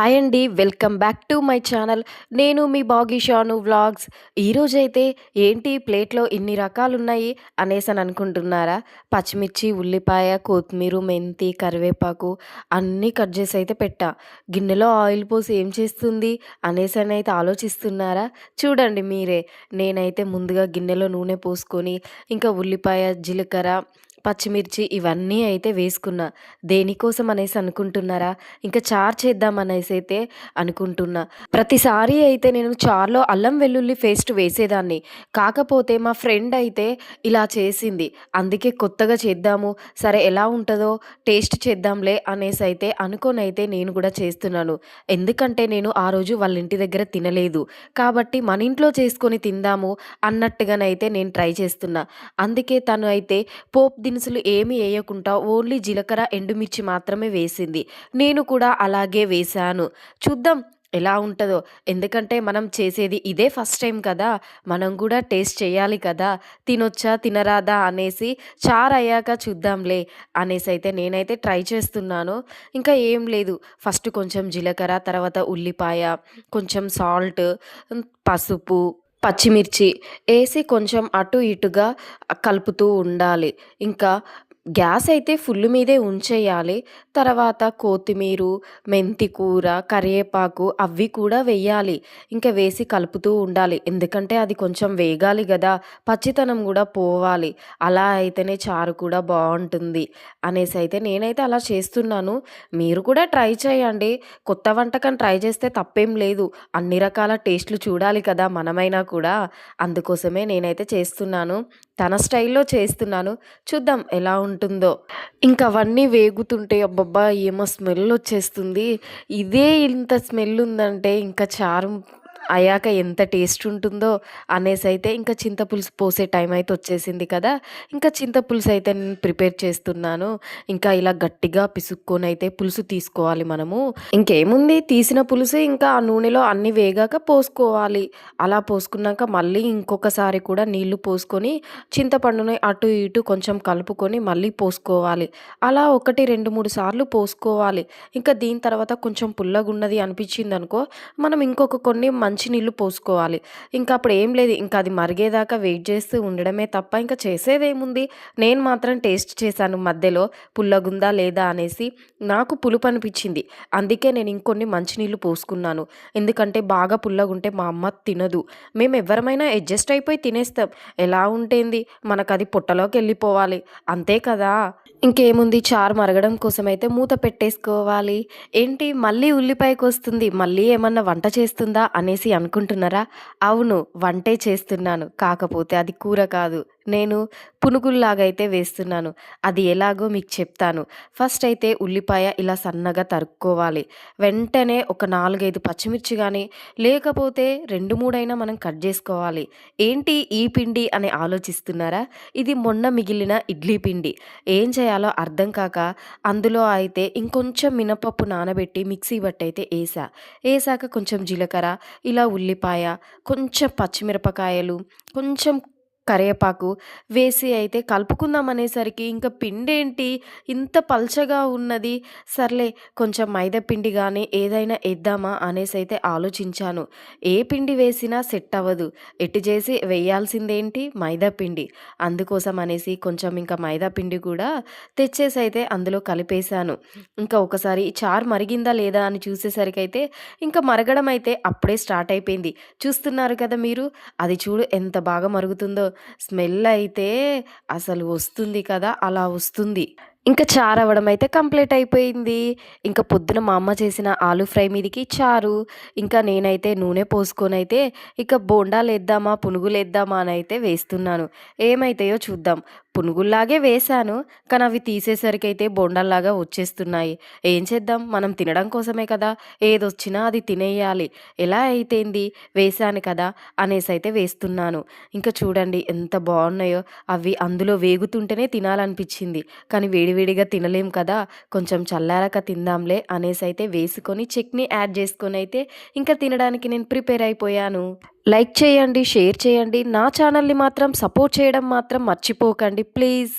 Hi అండి welcome back to my channel. నేను మీ బాగీషాను వ్లాగ్స్. ఈరోజైతే ఏంటి ప్లేట్లో ఇన్ని రకాలు ఉన్నాయి అనేసి అని అనుకుంటున్నారా? పచ్చిమిర్చి ఉల్లిపాయ కొత్తిమీర మెంతి కరివేపాకు అన్నీ కట్ చేసి అయితే పెట్టా. గిన్నెలో ఆయిల్ పోసి ఏం చేస్తుంది అనేసి అని అయితే ఆలోచిస్తున్నారా? చూడండి మీరే. నేనైతే ముందుగా గిన్నెలో నూనె పోసుకొని ఇంకా ఉల్లిపాయ జీలకర్ర పచ్చిమిర్చి ఇవన్నీ అయితే వేసుకున్నా. దేనికోసం అనేసి అనుకుంటున్నారా? ఇంకా చార్ చేద్దాం అనేసి అయితే అనుకుంటున్నా. ప్రతిసారి అయితే నేను చార్లో అల్లం వెల్లుల్లి పేస్ట్ వేసేదాన్ని. కాకపోతే మా ఫ్రెండ్ అయితే ఇలా చేసింది. అందుకే కొత్తగా చేద్దాము. సరే ఎలా ఉంటుందో టేస్ట్ చేద్దాంలే అనేసి అయితే అనుకొని అయితే నేను కూడా చేస్తున్నాను. ఎందుకంటే నేను ఆ రోజు వాళ్ళ ఇంటి దగ్గర తినలేదు. కాబట్టి మన ఇంట్లో చేసుకొని తిందాము అన్నట్టుగానైతే నేను ట్రై చేస్తున్నా. అందుకే తను అయితే పోప్ దినుసులు ఏమి వేయకుండా ఓన్లీ జీలకర్ర ఎండుమిర్చి మాత్రమే వేసింది. నేను కూడా అలాగే వేశాను. చూద్దాం ఎలా ఉంటుందో. ఎందుకంటే మనం చేసేది ఇదే ఫస్ట్ టైం కదా. మనం కూడా టేస్ట్ చేయాలి కదా. తినొచ్చా తినరాదా అనేసి చార్ అయ్యాక చూద్దాంలే అనేసి అయితే నేనైతే ట్రై చేస్తున్నాను. ఇంకా ఏం లేదు. ఫస్ట్ కొంచెం జీలకర్ర తర్వాత ఉల్లిపాయ కొంచెం సాల్ట్ పసుపు పచ్చిమిర్చి వేసి కొంచెం అటు ఇటుగా కలుపుతూ ఉండాలి. ఇంకా గ్యాస్ అయితే ఫుల్ మీదే ఉంచేయాలి. తర్వాత కొత్తిమీర మెంతి కూర కరివేపాకు అవి కూడా వేయాలి. ఇంకా వేసి కలుపుతూ ఉండాలి. ఎందుకంటే అది కొంచెం వేగాలి కదా పచ్చితనం కూడా పోవాలి. అలా అయితేనే చారు కూడా బాగుంటుంది అనేసి అయితే నేనైతే అలా చేస్తున్నాను. మీరు కూడా ట్రై చేయండి. కొత్త వంటకం ట్రై చేస్తే తప్పేం లేదు. అన్ని రకాల టేస్ట్లు చూడాలి కదా మనమైనా కూడా. అందుకోసమే నేనైతే చేస్తున్నాను. తన స్టైల్లో చేస్తున్నాను. చూద్దాం ఎలా ఉంటుంది ఉంటుందో. ఇంకా అవన్నీ వేగుతుంటే అబ్బబ్బా ఏమో స్మెల్ వచ్చేస్తుంది. ఇదే ఇంత స్మెల్ ఉందంటే ఇంకా చారు అయ్యాక ఎంత టేస్ట్ ఉంటుందో అనేసి అయితే ఇంకా చింతపులుసు పోసే టైం అయితే వచ్చేసింది కదా. ఇంకా చింతపులుసు అయితే నేను ప్రిపేర్ చేస్తున్నాను. ఇంకా ఇలా గట్టిగా పిసుక్కొని అయితే పులుసు తీసుకోవాలి మనము. ఇంకేముంది? తీసిన పులుసు ఇంకా ఆ నూనెలో అన్ని వేగాక పోసుకోవాలి. అలా పోసుకున్నాక మళ్ళీ ఇంకొకసారి కూడా నీళ్ళు పోసుకొని చింతపండుని అటు ఇటు కొంచెం కలుపుకొని మళ్ళీ పోసుకోవాలి. అలా ఒకటి రెండు మూడు సార్లు పోసుకోవాలి. ఇంకా దీని తర్వాత కొంచెం పుల్లగున్నది అనిపించింది అనుకో మనం ఇంకొక కొన్ని మంచి మంచినీళ్ళు పోసుకోవాలి. ఇంకా అప్పుడు ఏం లేదు. ఇంకా అది మరిగేదాకా వెయిట్ చేస్తూ ఉండడమే తప్ప ఇంకా చేసేదేముంది? నేను మాత్రం టేస్ట్ చేశాను మధ్యలో. పుల్లగుందా లేదా అనేసి నాకు పులుపు అనిపించింది. అందుకే నేను ఇంకొన్ని మంచినీళ్ళు పోసుకున్నాను. ఎందుకంటే బాగా పుల్లగుంటే మా అమ్మ తినదు. మేము ఎవరమైనా అడ్జస్ట్ అయిపోయి తినేస్తాం. ఎలా ఉంటేంది? మనకు అది పుట్టలోకి వెళ్ళిపోవాలి. అంతే కదా? ఇంకేముంది? చారు మరగడం కోసం అయితే మూత పెట్టేసుకోవాలి. ఏంటి? మళ్ళీ ఉల్లిపాయకు వస్తుంది మళ్ళీ ఏమన్నా వంట చేస్తుందా అనేసి అనుకుంటున్నారా? అవును వంటే చేస్తున్నాను. కాకపోతే అది కూర కాదు. నేను పునుగుల్లాగా అయితే వేస్తున్నాను. అది ఎలాగో మీకు చెప్తాను. ఫస్ట్ అయితే ఉల్లిపాయ ఇలా సన్నగా తరుక్కోవాలి. వెంటనే ఒక నాలుగైదు పచ్చిమిర్చి కానీ లేకపోతే రెండు మూడైనా మనం కట్ చేసుకోవాలి. ఏంటి ఈ పిండి అని ఆలోచిస్తున్నారా? ఇది మొన్న మిగిలిన ఇడ్లీ పిండి. ఏం చేయాలో అర్థం కాక అందులో అయితే ఇంకొంచెం మినపప్పు నానబెట్టి మిక్సీ బట్టి అయితే వేసా వేసాక కొంచెం జీలకర్ర ఇలా ఉల్లిపాయ కొంచెం పచ్చిమిరపకాయలు కొంచెం కరివేపాకు వేసి అయితే కలుపుకుందాం అనేసరికి ఇంకా పిండి ఏంటి ఇంత పల్చగా ఉన్నది. సర్లే కొంచెం మైదా పిండి కానీ ఏదైనా వేద్దామా అనేసి అయితే ఆలోచించాను. ఏ పిండి వేసినా సెట్ అవ్వదు. ఎటు చేసి వేయాల్సిందేంటి? మైదా పిండి అందుకోసం అనేసి కొంచెం ఇంకా మైదా పిండి కూడా తెచ్చేసి అయితే అందులో కలిపేశాను. ఇంకా ఒకసారి చారు మరిగిందా లేదా అని చూసేసరికి అయితే ఇంకా మరగడం అయితే అప్పుడే స్టార్ట్ అయిపోయింది. చూస్తున్నారు కదా మీరు? అది చూడు ఎంత బాగా మరుగుతుందో. స్మెల్ అయితే అసలు వస్తుంది కదా అలా వస్తుంది. ఇంకా చారు అవ్వడం అయితే కంప్లీట్ అయిపోయింది. ఇంకా పొద్దున మా అమ్మ చేసిన ఆలు ఫ్రై మీదకి చారు. ఇంకా నేనైతే నూనె పోసుకొని అయితే ఇక బోండాలు వేద్దామా పునుగులు వేద్దామా అని అయితే వేస్తున్నాను. ఏమైతాయో చూద్దాం. పునుగుల్లాగే వేశాను కానీ అవి తీసేసరికి అయితే బొండల్లాగా వచ్చేస్తున్నాయి. ఏం చేద్దాం? మనం తినడం కోసమే కదా. ఏదొచ్చినా అది తినేయాలి. ఎలా అయితేంది? వేశాను కదా అనేసి అయితే వేస్తున్నాను. ఇంకా చూడండి ఎంత బాగున్నాయో. అవి అందులో వేగుతుంటేనే తినాలనిపించింది. కానీ వేడివేడిగా తినలేం కదా. కొంచెం చల్లారాక తిందాంలే అనేసి అయితే వేసుకొని చట్నీ యాడ్ చేసుకొని అయితే ఇంకా తినడానికి నేను ప్రిపేర్ అయిపోయాను. లైక్ చేయండి షేర్ చేయండి. నా ఛానల్ని మాత్రం సపోర్ట్ చేయడం మాత్రం మర్చిపోకండి. ప్లీజ్.